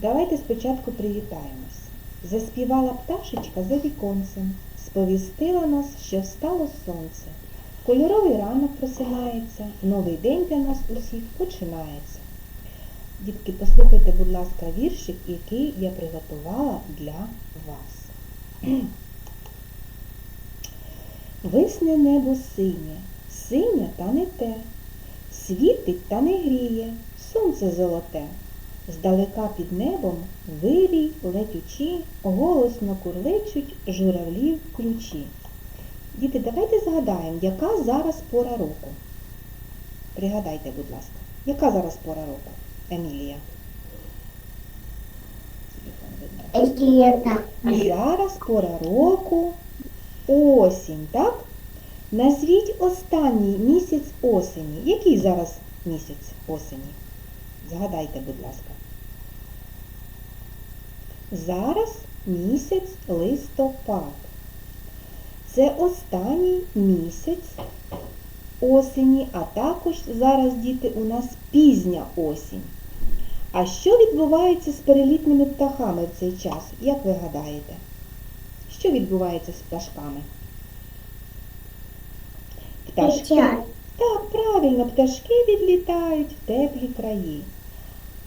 Давайте спочатку привітаємось. Заспівала пташечка за віконцем, сповістила нас, що встало сонце. Кольоровий ранок просинається, новий день для нас усіх починається. Дітки, послухайте, будь ласка, віршик, який я приготувала для вас. Висне небо синє, синє та не те, світить та не гріє, сонце золоте. Здалека під небом вирій летючі, голосно курличуть журавлів ключі. Діти, давайте згадаємо, яка зараз пора року. Пригадайте, будь ласка, яка зараз пора року, Емілія? Літо. Зараз пора року осінь, так? Назвіть останній місяць осені. Який зараз місяць осені? Згадайте, будь ласка. Зараз місяць листопад. Це останній місяць осені, а також зараз, діти, у нас пізня осінь. А що відбувається з перелітними птахами в цей час? Як ви гадаєте? Що відбувається з пташками? Пташки. Так, правильно, пташки відлітають в теплі краї.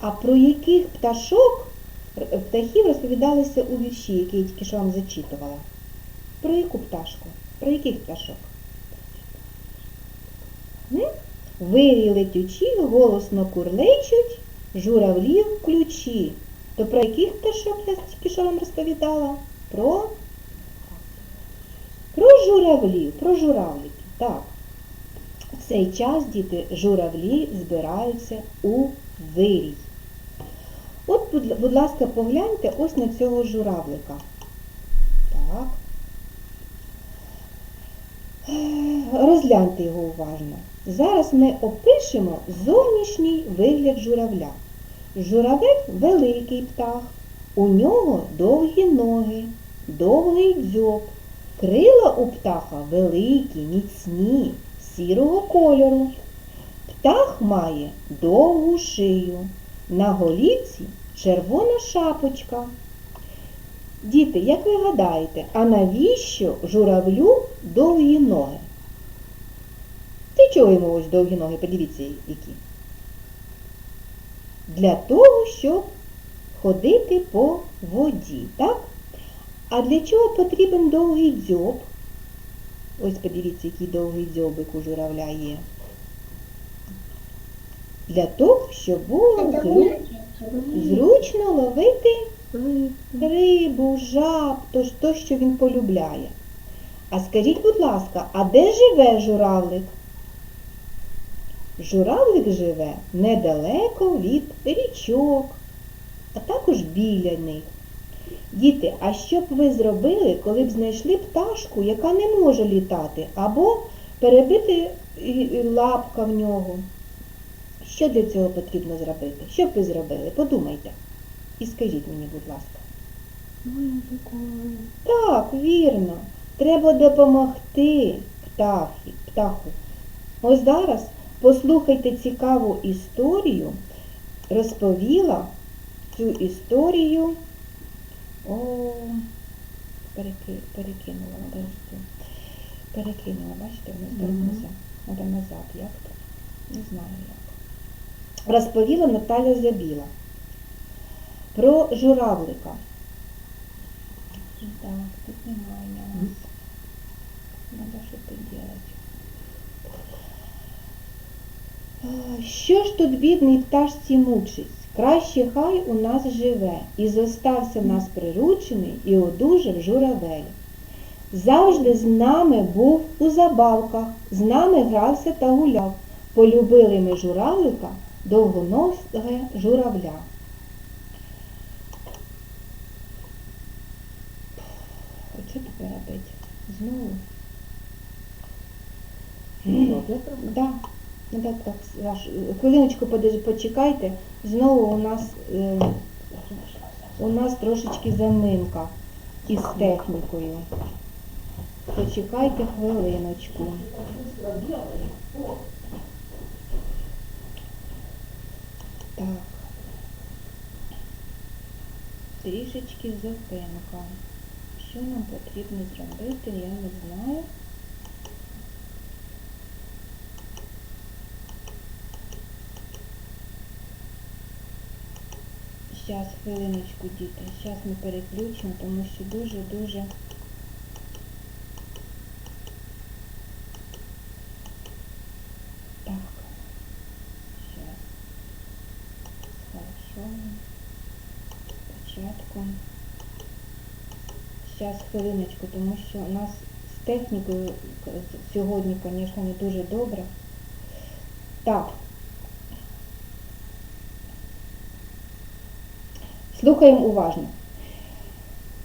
А про яких пташок птахів розповідалося у вірші, який я тільки що вам зачитувала? Про яку пташку? Про яких пташок? Вирі летючі, голосно курличуть, журавлів ключі. То про яких пташок я тільки що вам розповідала? Про, про журавлів, про журавликів. Так. В цей час діти журавлі збираються у вирій. От, будь, ласка, погляньте ось на цього журавлика. Так. Розгляньте його уважно. Зараз ми опишемо зовнішній вигляд журавля. Журавель великий птах, у нього довгі ноги, довгий дзьоб, крила у птаха великі, міцні, сірого кольору. Птах має довгу шию, на голівці червона шапочка. Діти, як ви гадаєте, а навіщо журавлю довгі ноги? Для чого йому ось довгі ноги? Подивіться, які. Для того, щоб ходити по воді, так? А для чого потрібен довгий дзьоб? Ось подивіться, який довгий дзьобик у журавля є. Для того, щоб було зру- зручно ловити рибу, жаб, то, ж то, що він полюбляє. А скажіть, будь ласка, а де живе журавлик? Журавлик живе недалеко від річок, а також біля них. Діти, а що б ви зробили, коли б знайшли пташку, яка не може літати, або перебити лапка в нього? Що для цього потрібно зробити? Що б ви зробили? Подумайте. І скажіть мені, будь ласка. Так, вірно. Треба допомогти птахі, птаху. Ось зараз послухайте цікаву історію. Розповіла цю історію. О, переки, перекинула, подожди. Перекинула, бачите, вона назад. Треба назад, як то? Не знаю як. Розповіла Наталя Забіла про журавлика. Так, тут немає нюанс. Надо что-то делать. Що ж тут бідний пташці мучить? Краще хай у нас живе, і зостався нас приручений, і одужав журавель. Завжди з нами був у забавках, з нами грався та гуляв. Полюбили ми журавлика, довгоноге журавля. Що тепер робити? Знову? Да. Ну, так, так, хвилиночку почекайте. Знову у нас, е, у нас трошечки заминка із технікою. Почекайте хвилиночку. Так. трішечки зупинка. Що нам потрібно зробити, я не знаю. Зараз, хвилиночку, діти. Зараз ми переключимо, тому що дуже-дуже. Так. Зараз. Хорошо. Спочатку. Зараз хвилиночку, тому що у нас з технікою сьогодні, звісно, не дуже добре. Так. Слухаємо уважно.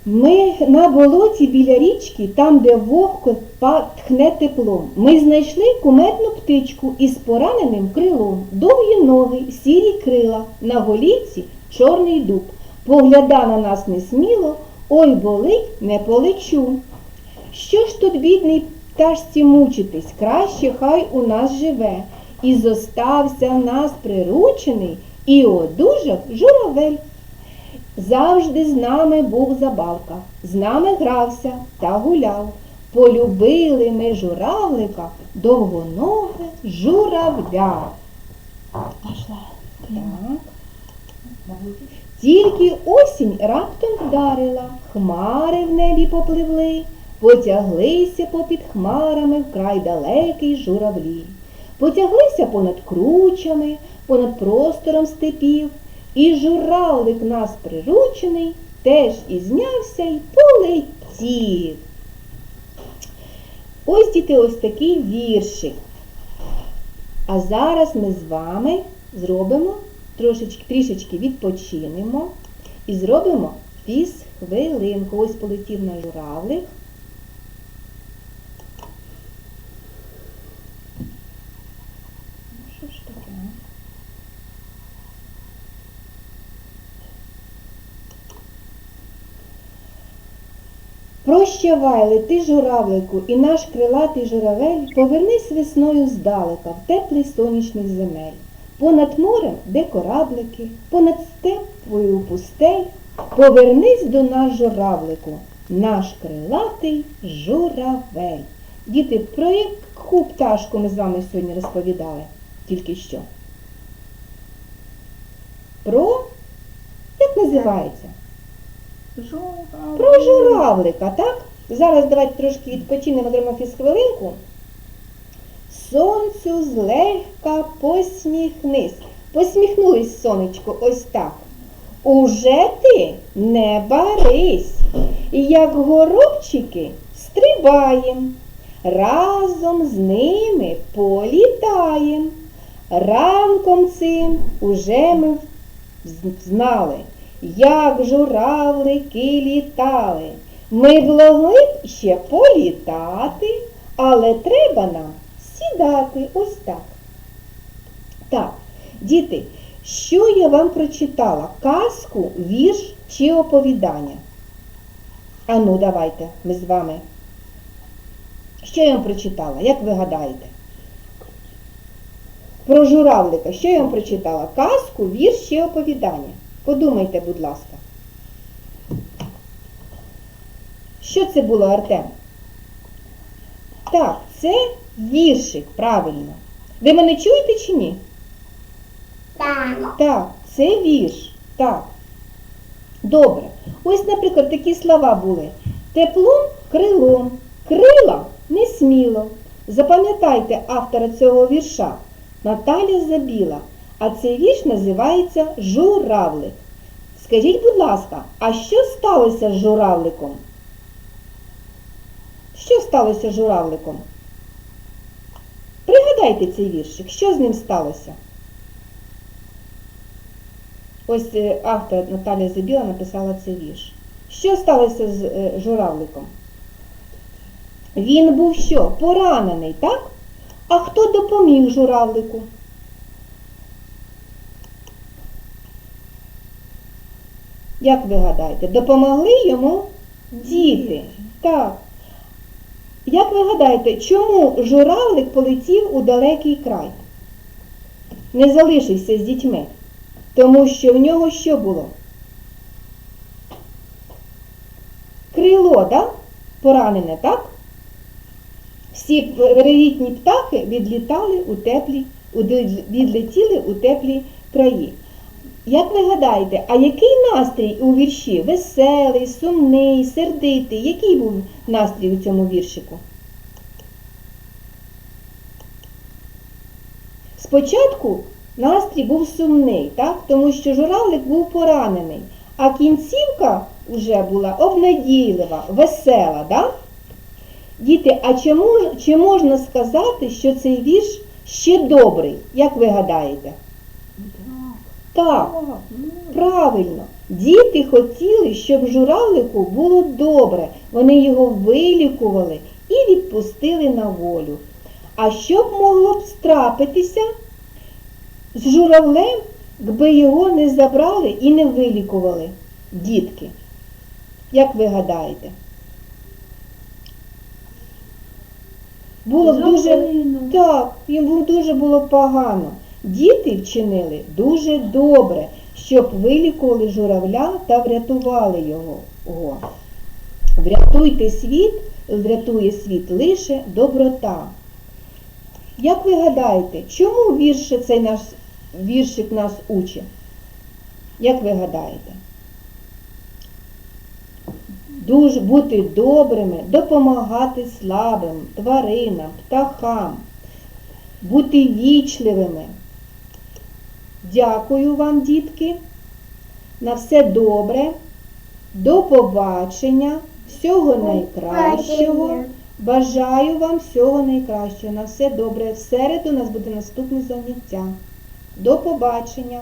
Ми на болоті біля річки, там, де вовк па- тхне теплом, ми знайшли куметну птичку із пораненим крилом, довгі ноги, сірі крила, на голівці чорний дуб. Погляда на нас несміло, ой болить, не полечу. Що ж тут, бідний пташці мучитись, краще хай у нас живе. І зостався нас приручений, і одужав журавель. Завжди з нами був забавка, з нами грався та гуляв. Полюбили ми журавлика, довгоноге журавля. Пошла. Так. Тільки осінь раптом вдарила, хмари в небі попливли, потяглися попід хмарами вкрай далекий журавлі. Потяглися понад кручами, понад простором степів, і журавлик нас приручений теж і знявся й полетів. Ось діти ось такий віршик. А зараз ми з вами зробимо трошечки, трішечки відпочинемо і зробимо фіз хвилинку. Ось полетів на журавлик. Ну, що ж таке? Прощавай, лети журавлику, і наш крилатий журавель, повернись весною здалека в теплий сонячних земель. Понад морем, де кораблики, понад степою пустель, повернись до нас, журавлику, наш крилатий журавель. Діти, про яку пташку ми з вами сьогодні розповідали? Тільки що? Про? Як називається? Журавль. Про журавлика, так? Зараз давайте трошки відпочинемо, зробимо фізхвилинку. Сонцю злегка посміхнись. Посміхнулись сонечко ось так. Уже ти не барись, як горобчики стрибаєм. Разом з ними політаєм. Ранком цим уже ми знали, як журавлики літали. Ми б ще політати, але треба нам сідати ось так. Так, діти, що я вам прочитала? Казку, вірш чи оповідання? Ану, давайте ми з вами. Що я вам прочитала? Як ви гадаєте? Про журавлика. Що я вам прочитала? Казку, вірш чи оповідання? Подумайте, будь ласка. Що це було, Артем? Так, це віршик, правильно. Ви мене чуєте чи ні? Так. Так, це вірш. Так. Добре. Ось, наприклад, такі слова були. Теплом, крилом, крила несміло. Запам'ятайте автора цього вірша Наталя Забіла. А цей вірш називається Журавлик. Скажіть, будь ласка, а що сталося з журавликом? Що сталося з журавликом? Пригадайте цей віршик, що з ним сталося? Ось е, автор Наталія Забіла написала цей вірш. Що сталося з е, журавликом? Він був що? Поранений, так? А хто допоміг журавлику? Як ви гадаєте, допомогли йому діти? Так. Як ви гадаєте, чому журавлик полетів у далекий край? Не залишився з дітьми. Тому що в нього що було? крило, да? поранене, так? Всі перелітні птахи відлітали у теплі, відлетіли у теплі краї. Як ви гадаєте, а який настрій у вірші? Веселий, сумний, сердитий? Який був настрій у цьому віршику? Спочатку настрій був сумний, так? тому що журавлик був поранений, а кінцівка вже була обнадійлива, весела. Так? Діти, а чи, чи можна сказати, що цей вірш ще добрий? Як ви гадаєте? Так. Так, ну, правильно. Діти хотіли, щоб журавлику було добре. Вони його вилікували і відпустили на волю. А що б могло б страпитися з журавлем, якби його не забрали і не вилікували, дітки? Як ви гадаєте? Було б дуже. Так, йому дуже було погано. Діти вчинили дуже добре, щоб вилікували журавля та врятували його. Врятуйте світ, врятує світ лише доброта. Як ви гадаєте, чому вірш цей наш віршик нас учить? Як ви гадаєте? Дуже бути добрими, допомагати слабим, тваринам, птахам, бути вічливими. Дякую вам, дітки. На все добре. До побачення. Всього найкращого. Бажаю вам всього найкращого. На все добре. В середу у нас буде наступне заняття. До побачення.